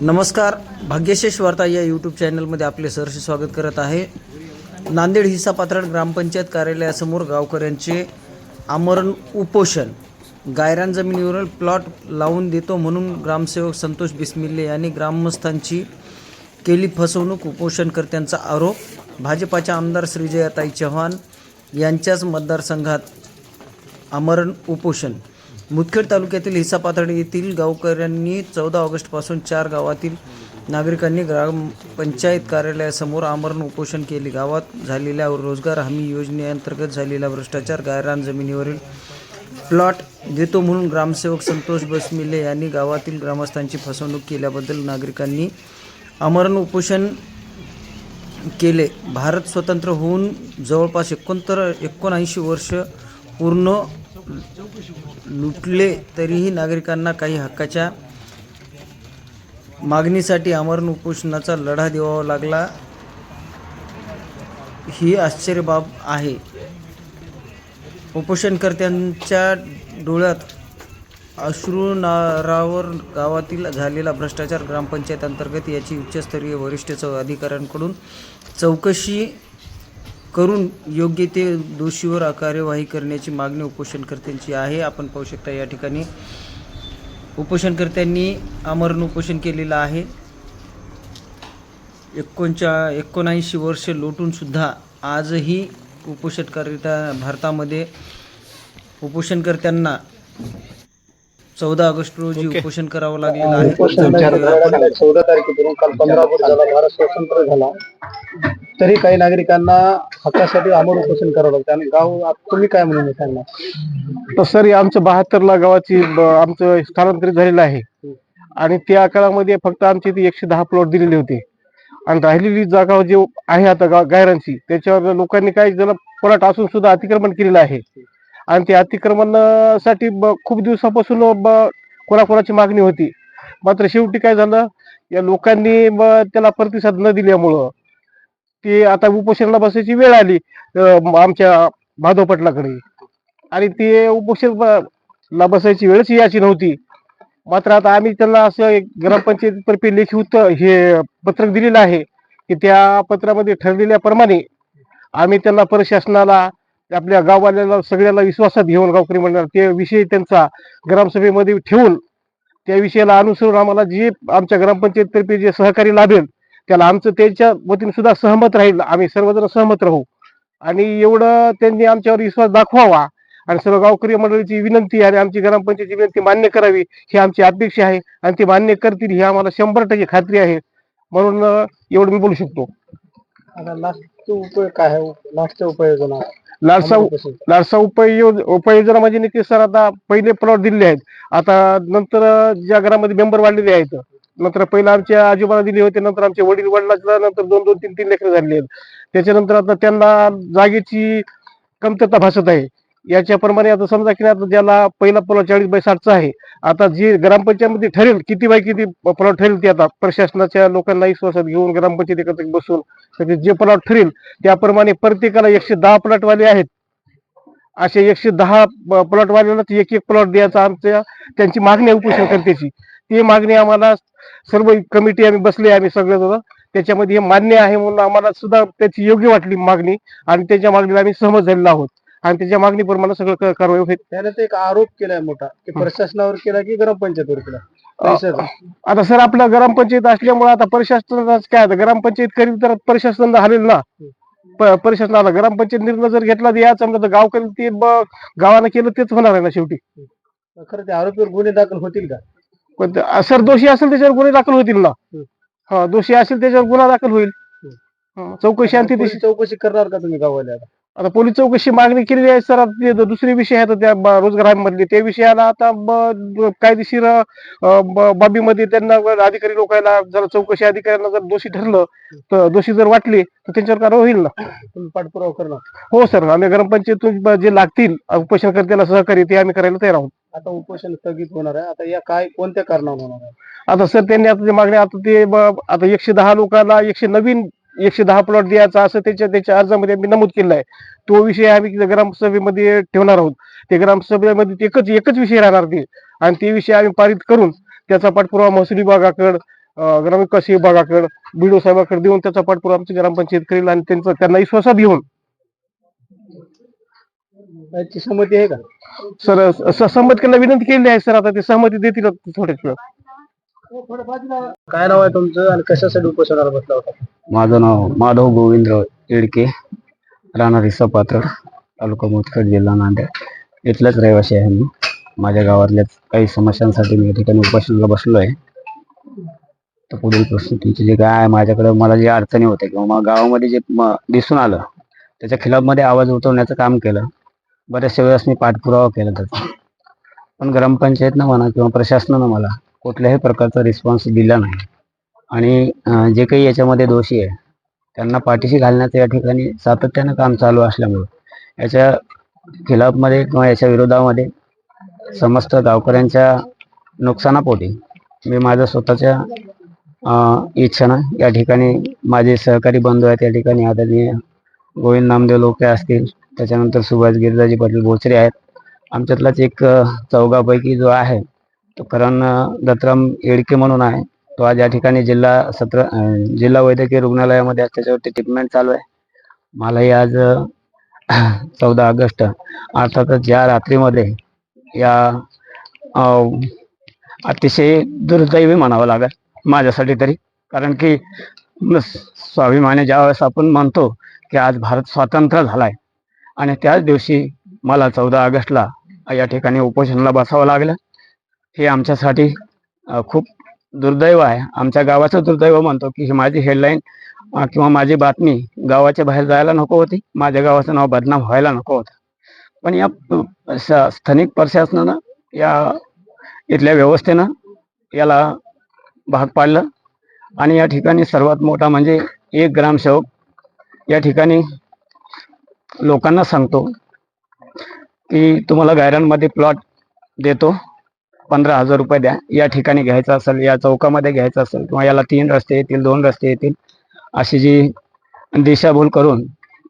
नमस्कार. भाग्यशेष वार्ता या यूट्यूब चॅनलमध्ये आपले सहर्ष स्वागत करत आहे. नांदेड हिसा पात्राड ग्रामपंचायत कार्यालयासमोर गावकऱ्यांचे आमरण उपोषण. गायरान जमिनीवर प्लॉट लावून देतो म्हणून ग्रामसेवक संतोष बिस्मिल्ले यांनी ग्रामस्थांची केली फसवणूक उपोषणकर्त्यांचा आरोप. भाजपाच्या आमदार श्रीजयाताई चव्हाण यांच्याच मतदारसंघात आमरण उपोषण. मुदखेड तालुक्यातील हिसा पाथर्डी येथील गावकऱ्यांनी चौदा ऑगस्टपासून चार गावातील नागरिकांनी ग्रामपंचायत कार्यालयासमोर आमरण उपोषण केले. गावात झालेल्या रोजगार हमी योजनेअंतर्गत झालेला भ्रष्टाचार गायरान जमिनीवरील प्लॉट देतो म्हणून ग्रामसेवक संतोष बसमिले यांनी गावातील ग्रामस्थांची फसवणूक केल्याबद्दल नागरिकांनी आमरण उपोषण केले. भारत स्वतंत्र होऊन जवळपास एकोणतर एकोणऐंशी वर्ष पूर्ण लुटले तरीही नागरिकांना काही हक्काच्या मागणीसाठी आमरण उपोषणाचा लढा देवावा लागला ही आश्चर्य बाब आहे. उपोषणकर्त्यांच्या डोळ्यात अश्रुनारावर गावातील झालेला भ्रष्टाचार ग्रामपंचायत अंतर्गत याची उच्चस्तरीय वरिष्ठ अधिकाऱ्यांकडून चौकशी करून योग्य ते दोषीवर कार्यवाही करण्याची मागणी उपोषणकर्त्यांची आहे. आपण पाहू शकता या ठिकाणी उपोषणकर्त्यांनी आमरण उपोषण केलेलं आहे. एकोणच्या एकोणऐंशी वर्ष लोटून सुद्धा आजही उपोषणकर्त्या भारतामध्ये उपोषणकर्त्यांना चौदा ऑगस्ट रोजी उपोषण करावं लागलेलं आहे. चौदा तारखेपासून काल पंधरा ऑगस्ट झाला. भारत स्वतंत्र झाला. तरी काही नागरिकांना हक्कासाठी अमर उपोषण करावं लागतं. आणि गाव तुम्ही काय म्हणून त्यांना तर सर आमचं बहात्तरला गावाची आमचं स्थलांतरित झालेलं आहे. आणि त्या काळामध्ये फक्त आमची ती एकशे दहा प्लॉट दिलेले होते. आणि राहिलेली जागा जी आहे आता गा- गायरांची त्याच्यावर लोकांनी काही जण पलाट असून सुद्धा अतिक्रमण केलेलं आहे. आणि ते अतिक्रमणासाठी खूप दिवसापासून कोणाकोणाची मागणी होती. मात्र शेवटी काय झालं? या लोकांनी त्याला प्रतिसाद न दिल्यामुळं ते आता उपोषणाला बसायची वेळ आली आमच्या माधव पाटलाकडे. आणि ते उपोषण ला बसायची वेळच याची नव्हती. मात्र आता आम्ही त्यांना असं एक ग्रामपंचायतीतर्फे लेखी उत्तर हे पत्रक दिलेलं आहे की त्या पत्रामध्ये ठरलेल्याप्रमाणे आम्ही त्यांना प्रशासनाला आपल्या गाववाल्याला सगळ्याला विश्वासात घेऊन गावकरी मंडळ ते विषय त्यांचा ग्रामसभेमध्ये ठेवून त्या विषयाला अनुसरून आम्हाला जे आमच्या ग्रामपंचायतीतर्फे जे सहकारी लाभेल त्याला आमचं त्यांच्या वतीने सुद्धा सहमत राहील. आम्ही सर्वजण सहमत राहू. आणि एवढं त्यांनी आमच्यावर विश्वास दाखवावा. आणि सर्व गावकरी मंडळीची विनंती आणि आमची ग्रामपंचायतीची विनंती मान्य करावी. ही आमची अपेक्षा आहे. आणि ते मान्य करतील ही आम्हाला शंभर टक्के खात्री आहे. म्हणून एवढं मी बोलू शकतो. काय उपाययोजना लाडसा. लाडसा उपयोग उपाययोजना म्हणजे नितीश सर आता पहिले प्लॉट दिलेले आहेत. आता नंतर ज्या घरामध्ये मेंबर वाढलेले आहेत नंतर पहिला आमच्या आजोबाला दिले होते नंतर आमचे वडील वडिलांना नंतर दोन दोन तीन तीन लेकरं झालेली आहेत. त्याच्यानंतर आता त्यांना जागेची कमतरता भासत आहे. याच्याप्रमाणे आता समजा की आता ज्याला पहिला प्लॉट चाळीस बाय साठचा आहे आता जी ग्रामपंचायतमध्ये ठरेल किती बाय किती प्लॉट ठरेल ते आता प्रशासनाच्या लोकांना विश्वासात घेऊन ग्रामपंचायत एकत्र बसून सगळे जे प्लॉट ठरेल त्याप्रमाणे प्रत्येकाला एकशे दहा प्लॉटवाले आहेत. असे एकशे दहा प्लॉटवाल्यांना एक एक प्लॉट द्यायचा आमच्या त्यांची मागणी आहे उपोषणकर्त्याची ती मागणी आम्हाला सर्व कमिटी आम्ही बसले आम्ही सगळेजण त्याच्यामध्ये हे मान्य आहे म्हणून आम्हाला सुद्धा त्याची योग्य वाटली मागणी आणि त्याच्या मागणीला आम्ही सहमत झालेलो आहोत. आणि त्याच्या मागणीप्रमाणे सगळं कारवाई होईल. त्याने ते एक आरोप केलाय मोठा की प्रशासनावर केला की ग्रामपंचायतीवर केला? आता सर आपलं ग्रामपंचायत असल्यामुळे आता प्रशासनाचं काय आता ग्रामपंचायत करील तर प्रशासनाला हालेल ना? प्रशासनाला ग्रामपंचायत निर्णय जर घेतला तर याच समजा गावकरी ते गावानं केलं तेच होणार आहे ना शेवटी? खरं ते आरोपीवर गुन्हे दाखल होतील का? पण सर दोषी असेल त्याच्यावर गुन्हे दाखल होतील ना. हा दोषी असेल त्याच्यावर गुन्हा दाखल होईल. चौकशी आणि ती पोलीस चौकशी करणार का तुम्ही गाववाले आता? पोलीस चौकशी मागणी केलेली आहे सर. दुसरे विषय आहेत त्या रोजगारांमधले. त्या विषयाला आता कायदेशीर बाबीमध्ये त्यांना अधिकारी लोकांना जर चौकशी अधिकाऱ्यांना जर दोषी ठरलं तर दोषी जर वाटले तर त्यांच्यावर कारवाई होईल ना. तुम्ही पाठपुरावा करणार. हो सर. आम्ही ग्रामपंचायतून ब- जे लागतील उपोषणकर्त्याला सहकार्य ते आम्ही करायला तयार आहोत. आता उपोषण स्थगित होणार आहे. आता या काय कोणत्या कारणावर होणार आहे? आता सर त्यांनी आता जे मागणी आता ते ब- आता एकशे दहा लोकांना एकशे नवीन एकशे दहा प्लॉट द्यायचा असं त्याच्या त्याच्या अर्जामध्ये आम्ही नमूद केलेला आहे. तो विषय आम्ही ग्रामसभेमध्ये ठेवणार आहोत. ते ग्रामसभेमध्ये एकच एकच विषय राहणार ते. आणि ते विषय आम्ही पारित करून त्याचा पाठपुरावा महसूल विभागाकडे अं, ग्रामविकास विभागाकडे बीडीओ साहेबाकडे देऊन त्याचा पाठपुरावा आमची ग्रामपंचायत करेल आणि त्यांचं त्यांना विश्वासात घेऊन याची संमती आहे का? सर स- सहमतीकडे विनंती केली आहे सर. आता ते सहमती देतील थोड्याच वेळ काय नाव आहे तुमचं आणि कशासाठी उपोषणाला बसला होता? माझं नाव माधव गोविंदराव येडके राहणार हिस्सा पात्र तालुका मुदखेड जिल्हा नांदेड. इथलाच रहिवासी आहे मी. माझ्या गावातल्याच काही समस्यांसाठी मी या ठिकाणी उपोषणाला बसलो आहे. तर पुढील प्रश्न तुमचे जे काय आहे माझ्याकडे मला जे अडचणी होत्या किंवा गावामध्ये जे म- दिसून आलं त्याच्या खिलाफमध्ये आवाज उठवण्याचं काम केलं. बऱ्याचशा वेळेस मी पाठपुरावा केला त्याचा. पण ग्रामपंचायतनं म्हणा किंवा प्रशासनानं मला कुठल्याही प्रकारचा रिस्पॉन्स दिला नाही. आणि जे काही याच्यामध्ये दोषी आहे त्यांना पाठीशी घालण्याचं या ठिकाणी सातत्यानं काम चालू असल्यामुळं याच्या खिलाफमध्ये किंवा याच्या विरोधामध्ये समस्त गावकऱ्यांच्या नुकसानापोटी मी माझ्या स्वतःच्या इच्छेनं या ठिकाणी माझे सहकारी बंधू आहेत या ठिकाणी आदरणीय गोविंद नामदेव लोके असतील त्याच्यानंतर सुभाष गिरिजाजी पाटील भोसरे आहेत. आमच्यातलाच एक चौघापैकी जो आहे तो करण दत्तराम येडके म्हणून आहे. तो आज या ठिकाणी जिल्हा सत्र जिल्हा वैद्यकीय रुग्णालयामध्ये आज त्याच्यावरती ट्रीटमेंट चालू आहे. मलाही आज चौदा ऑगस्ट अर्थातच ज्या रात्रीमध्ये या अतिशय दुर्दैवी म्हणावं लागेल माझ्यासाठी तरी. कारण की स्वाभिमाने स्वाभिमानी ज्यावेळेस आपण म्हणतो की आज भारत स्वतंत्र झालाय आणि त्याच दिवशी मला चौदा ऑगस्टला या ठिकाणी उपोषणाला बसावं लागलं. हे आमच्यासाठी खूप दुर्दैव आहे. आमच्या गावाचं दुर्दैव म्हणतो की ही माझी हेडलाईन किंवा माझी बातमी गावाच्या बाहेर जायला नको होती. माझ्या गावाचं नाव बदनाम व्हायला नको होतं. पण या स्थानिक प्रशासनानं या इथल्या व्यवस्थेनं याला भाग पाडलं. आणि या ठिकाणी सर्वात मोठा म्हणजे एक ग्रामसेवक या ठिकाणी लोकांना सांगतो की तुम्हाला गायरांमध्ये प्लॉट देतो. पंधरा हजार रुपये द्या. या ठिकाणी घ्यायचं असेल या चौकामध्ये घ्यायचं असेल किंवा याला तीन रस्ते येतील दोन रस्ते येतील अशी जी दिशाभूल करून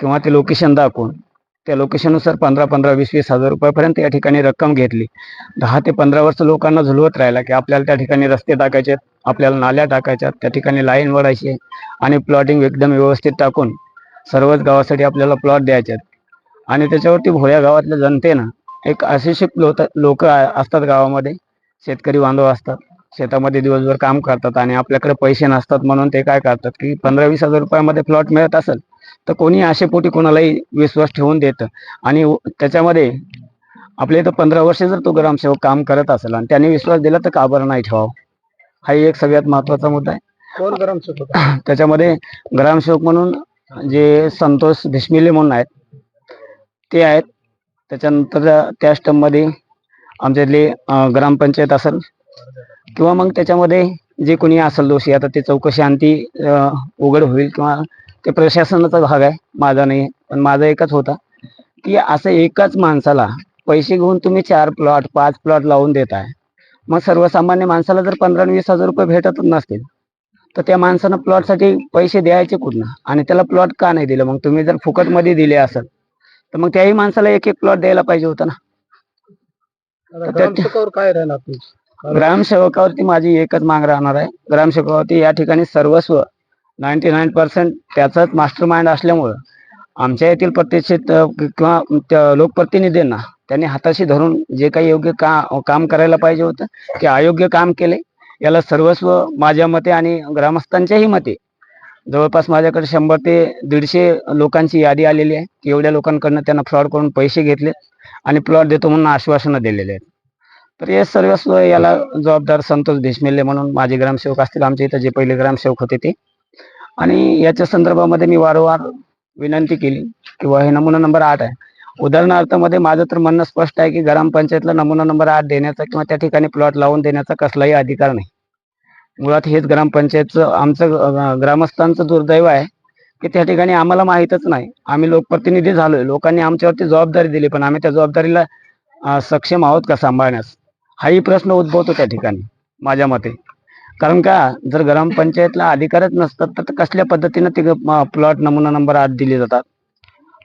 किंवा ते लोकेशन दाखवून त्या लोकेशननुसार पंधरा पंधरा वीस वीस हजार रुपयापर्यंत या ठिकाणी रक्कम घेतली. दहा ते पंधरा वर्ष लोकांना झुलवत राहिला की आपल्याला त्या ठिकाणी रस्ते टाकायचे आपल्याला नाल्या टाकायच्या त्या ठिकाणी लाईन वळायची आणि प्लॉटिंग एकदम व्यवस्थित टाकून सर्वच गावासाठी आपल्याला प्लॉट द्यायचे आहेत. आणि त्याच्यावरती भोया गावातल्या जनतेनं एक अशिक्षित लोक लोक असतात गावामध्ये. शेतकरी बांधव असतात. शेतामध्ये दिवसभर काम करतात आणि आपल्याकडे पैसे नसतात म्हणून ते काय करतात की पंधरा वीस हजार रुपयामध्ये प्लॉट मिळत असेल तर कोणी आशेपोटी कोणालाही विश्वास ठेवून देतं. आणि त्याच्यामध्ये आपल्या इथं पंधरा वर्ष जर तो ग्रामसेवक काम करत असेल आणि त्यांनी विश्वास दिला तर का बरं नाही ठेवावं? हाही एक सगळ्यात महत्त्वाचा मुद्दा आहे. त्याच्यामध्ये ग्रामसेवक म्हणून जे संतोष भिस्मिले म्हणून आहेत ते आहेत. त्याच्यानंतर त्या स्टममध्ये आमच्यातले ग्रामपंचायत असेल किंवा मग त्याच्यामध्ये जे कोणी असेल दोषी आता ते चौकशी आणती उघड होईल किंवा ते प्रशासनाचा भाग आहे. माझा नाही पण माझा एकच होता की असं एकाच माणसाला पैसे घेऊन तुम्ही चार प्लॉट पाच प्लॉट लावून देत आहे मग सर्वसामान्य माणसाला जर पंधरा वीस हजार रुपये भेटतच नसतील तर त्या माणसानं प्लॉटसाठी पैसे द्यायचे कुठनं आणि त्याला प्लॉट का नाही दिलं? मग तुम्ही जर फुकटमध्ये दिले असेल तर मग त्याही माणसाला एक एक प्लॉट द्यायला पाहिजे होता ना. आता ग्रामसेवकावर काय राहणार तुमचं ग्रामसेवकावरती माझी एकच माग राहणार आहे. ग्रामसेवकावरती या ठिकाणी सर्वस्व नाईन्टी नाईन पर्सेंट त्याचाच मास्टर माइंड असल्यामुळं आमच्या येथील प्रतिष्ठित किंवा लोकप्रतिनिधींना त्यांनी हाताशी धरून जे काही योग्य का काम करायला पाहिजे होतं ते अयोग्य काम केले याला सर्वस्व माझ्या मते आणि ग्रामस्थांच्याही मते. जवळपास माझ्याकडे शंभर ते दीडशे लोकांची यादी आलेली आहे की एवढ्या लोकांकडनं त्यांना फ्रॉड करून पैसे घेतले आणि प्लॉट देतो म्हणून आश्वासनं दिलेले आहेत. तर हे सर्वस्व याला जबाबदार संतोष देशमेले म्हणून माझे ग्रामसेवक असतील आमच्या इथं जे पहिले ग्रामसेवक होते ते. आणि याच्या संदर्भामध्ये मी वारंवार विनंती केली किंवा हे नमुना नंबर आठ आहे. उदाहरणार्थमध्ये माझं तर म्हणणं स्पष्ट आहे की ग्रामपंचायतला नमुना नंबर आठ देण्याचा किंवा त्या ठिकाणी प्लॉट लावून देण्याचा कसलाही अधिकार नाही. मुळात हेच ग्रामपंचायतचं आमचं ग्रामस्थांचं दुर्दैव आहे की त्या ठिकाणी आम्हाला माहीतच नाही. आम्ही लोकप्रतिनिधी झालोय. लोकांनी आमच्यावरती जबाबदारी दिली पण आम्ही त्या जबाबदारीला सक्षम आहोत का सांभाळण्यास? हाही प्रश्न उद्भवतो त्या ठिकाणी माझ्या मते. कारण का जर ग्रामपंचायतला अधिकारच नसतात तर कसल्या पद्धतीनं ते प्लॉट नमुना नंबर आठ दिले जातात?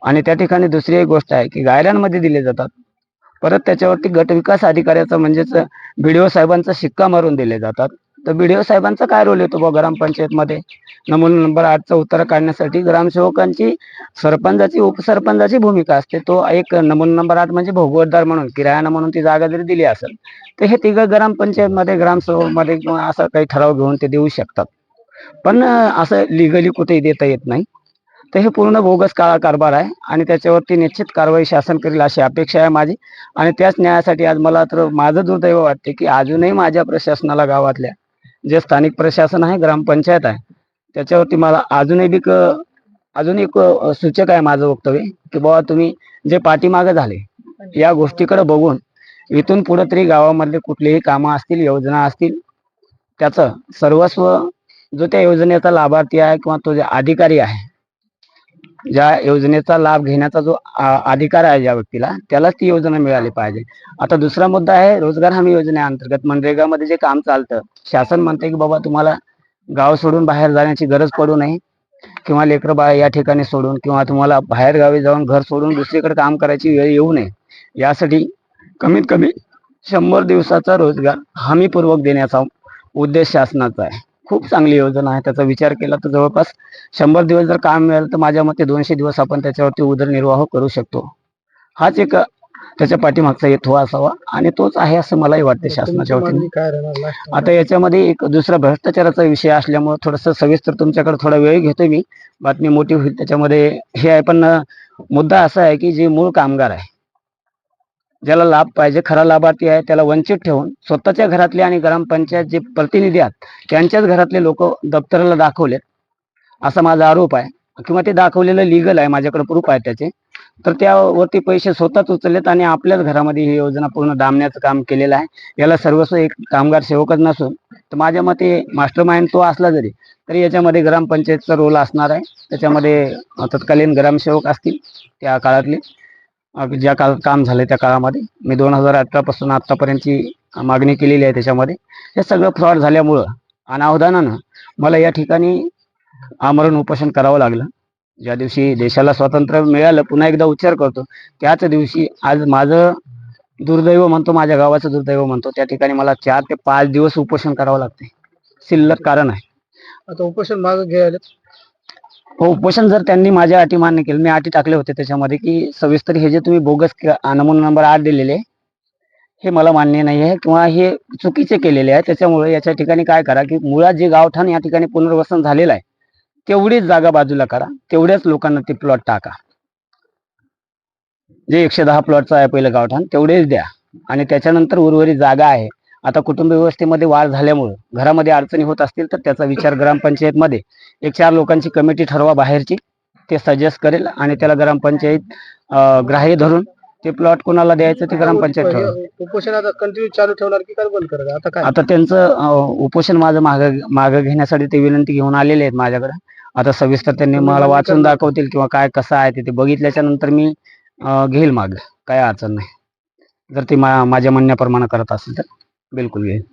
आणि त्या ठिकाणी दुसरी एक गोष्ट आहे की गायरांमध्ये दिले जातात. परत त्याच्यावरती गट विकास अधिकाऱ्याचा म्हणजेच बीडीओ साहेबांचा शिक्का मारून दिले जातात. तर बीडीओ साहेबांचा काय रोल येतो बा ग्रामपंचायतमध्ये? नमुना नंबर आठचा उत्तर काढण्यासाठी ग्रामसेवकांची सरपंचाची उपसरपंचाची भूमिका असते. तो एक नमुना नंबर आठ म्हणजे भोगवतदार म्हणून किरायाना म्हणून ती जागा जरी दिली असेल तर हे तिघं ग्रामपंचायतमध्ये ग्रामसेवकमध्ये किंवा असा काही ठराव घेऊन ते देऊ शकतात. पण असं लिगली कुठेही देता येत नाही. तर हे पूर्ण बोगस काळा कारभार आहे आणि त्याच्यावरती निश्चित कारवाई शासन करेल अशी अपेक्षा आहे माझी. आणि त्याच न्यायासाठी आज मला तर माझं दुर्दैव वाटते की अजूनही माझ्या प्रशासनाला गावातल्या जे स्थानिक प्रशासन आहे ग्रामपंचायत आहे त्याच्यावरती मला अजूनही बी अजून एक सूचक आहे माझं वक्तव्य की बाबा तुम्ही जे पाठीमागं झाले या गोष्टीकडे बघून इथून पुढे तरी गावामधले कुठलेही कामं असतील योजना असतील त्याचं सर्वस्व जो त्या योजनेचा लाभार्थी आहे किंवा तो जे अधिकारी आहे ज्या योजनेचा लाभ घेण्याचा जो अधिकार आहे ज्या व्यक्तीला त्यालाच ती योजना मिळाली पाहिजे. आता दुसरा मुद्दा आहे रोजगार हमी योजनेअंतर्गत मनरेगामध्ये जे काम चालतं शासन म्हणते की बाबा तुम्हाला गाव सोडून बाहेर जाण्याची गरज पडू नये किंवा लेकर बाळ या ठिकाणी सोडून किंवा तुम्हाला बाहेर गावी जाऊन घर सोडून दुसरीकडे काम करायची वेळ येऊ नये. यासाठी कमीत कमी शंभर दिवसाचा रोजगार हमीपूर्वक देण्याचा उद्देश शासनाचा आहे. खूप चांगली योजना आहे. त्याचा विचार केला तर जवळपास शंभर दिवस जर काम मिळालं तर माझ्या मते दोनशे दिवस आपण त्याच्यावरती उदरनिर्वाह करू शकतो. हाच एक त्याच्या पाठीमागचा हेतू असावा आणि तोच आहे असं मलाही वाटते शासनाच्या वतीने. आता याच्यामध्ये एक दुसरा भ्रष्टाचाराचा विषय असल्यामुळे थोडस सविस्तर तुमच्याकडे थोडा वेळ घेतोय मी. बातमी मोठी होईल त्याच्यामध्ये. हे आहे पण मुद्दा असा आहे की जे मूळ कामगार आहे ज्याला लाभ पाहिजे खरा लाभार्थी आहे त्याला वंचित ठेवून स्वतःच्या घरातले आणि ग्रामपंचायत जे प्रतिनिधी आहेत त्यांच्याच घरातले लोक दप्तराला दाखवलेत असा माझा आरोप आहे. किंवा ते दाखवलेलं लिगल आहे माझ्याकडे प्रूफ आहे त्याचे. तर त्यावरती पैसे स्वतःच उचललेत आणि आपल्याच घरामध्ये ही योजना पूर्ण दामण्याचं काम केलेलं आहे. याला सर्वस्व एक कामगार सेवकच नसून तर माझ्या मते मास्टर माइंड तो असला जरी तरी याच्यामध्ये ग्रामपंचायतचा रोल असणार आहे. त्याच्यामध्ये तत्कालीन ग्रामसेवक असतील त्या काळातले. ज्या काळात काम झाले त्या काळामध्ये. मी दोन हजार अठरा पासून आतापर्यंतची मागणी केलेली आहे त्याच्यामध्ये. हे सगळं फ्रॉड झाल्यामुळं अनावधानानं मला या ठिकाणी आमरण उपोषण करावं लागलं. ज्या दिवशी देशाला स्वातंत्र्य मिळालं पुन्हा एकदा उच्चार करतो त्याच दिवशी आज माझं दुर्दैव म्हणतो माझ्या गावाचं दुर्दैव म्हणतो त्या ठिकाणी मला चार ते पाच दिवस उपोषण करावं लागते शिल्लक कारण आहे. आता उपोषण मागे घ्यायला हो उपोषण जर त्यांनी माझ्या अटी मान्य केलं मी अटी टाकले होते त्याच्यामध्ये की सविस्तर हे जे तुम्ही बोगस नमुना नंबर आठ दिलेले हे मला मान्य नाही आहे किंवा हे चुकीचे केलेले आहे. त्याच्यामुळे याच्या ठिकाणी काय करा की मुळात जे गावठाण या ठिकाणी पुनर्वसन झालेलं आहे तेवढीच जागा बाजूला करा तेवढ्याच लोकांना ते प्लॉट टाका. जे एकशे दहा प्लॉटचं आहे पहिलं गावठाण तेवढेच द्या. आणि त्याच्यानंतर उर्वरित जागा आहे. आता कुटुंब व्यवस्थेमध्ये वाढ झाल्यामुळं घरामध्ये अडचणी होत असतील तर त्याचा विचार ग्रामपंचायतमध्ये एक चार लोकांची कमिटी ठरवा बाहेरची. ते सजेस्ट करेल आणि त्याला ग्रामपंचायत ग्राह्य धरून ते प्लॉट कोणाला द्यायचं ते ग्रामपंचायत ठरवेल. उपोषण आता कंटिन्यू चालू ठेवणार की काय बंद करणार? आता काय? आता त्यांचं उपोषण माझं माग मागं घेण्यासाठी ते विनंती घेऊन आलेले आहेत माझ्याकडे. आता सविस्तर त्यांनी मला वाचून? दाखवतील किंवा काय कसं आहे ते बघितल्याच्या नंतर मी घेईल माग. काय अडचण नाही. जर ते माझ्या म्हणण्याप्रमाणे करत असेल तर. बिलकुल घेईल